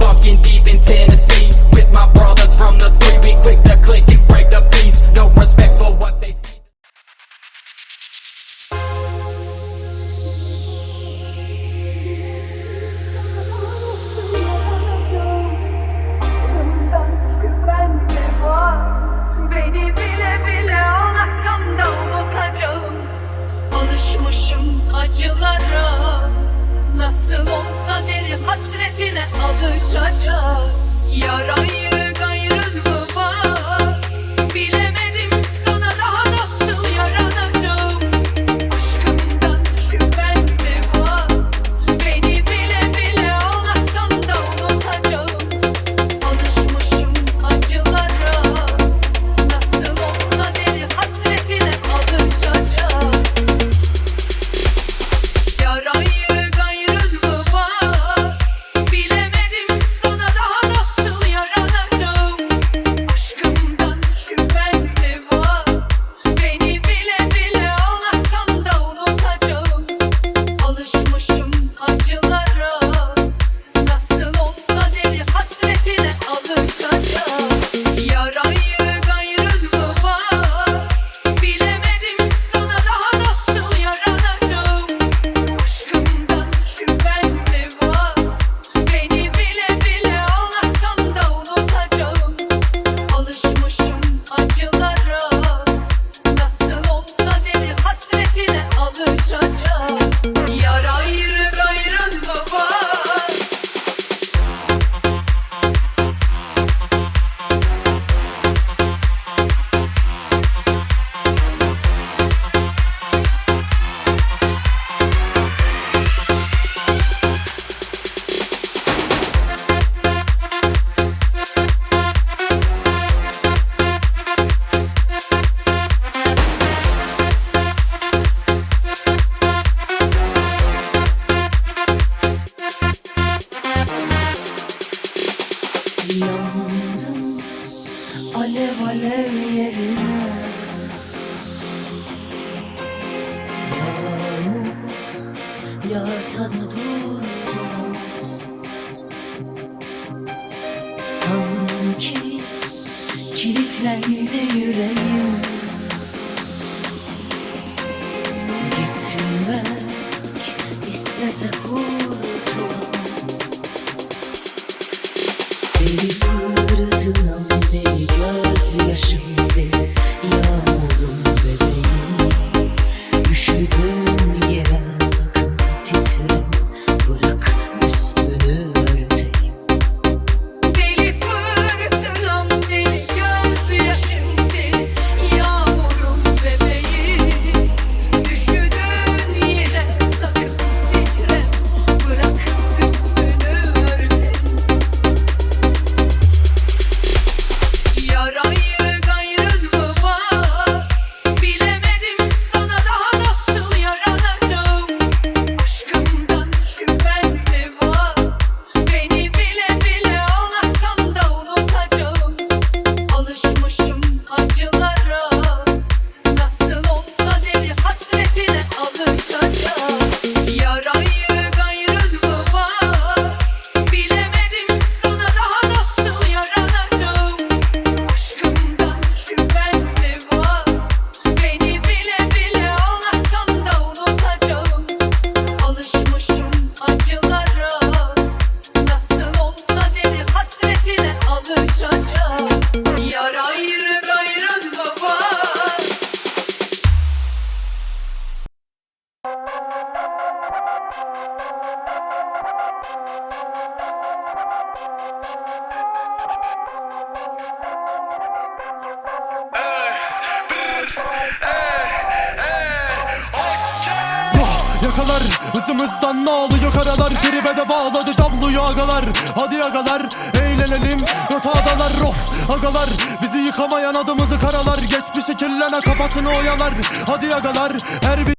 bucking deep in Tennessee with my brothers from the three. We quick to click and break the peace. No respect for what they. Beni bile bile alaksan da unutacağım Alışmışım acılara Nasıl olsa deli hasretine alışacak Yarayı gayrın mı? alev yerine. Yağmur yağsa da durmaz. Sanki kilitlendi yüreğim. Yakalar Hızımızdan ne alıyor karalar Tribede bağladı tabloyu agalar Hadi agalar eğlenelim Yatağdalar of agalar Bizi yıkamayan adımızı karalar Geçmişi kirlene kafasını oyalar Hadi agalar her bir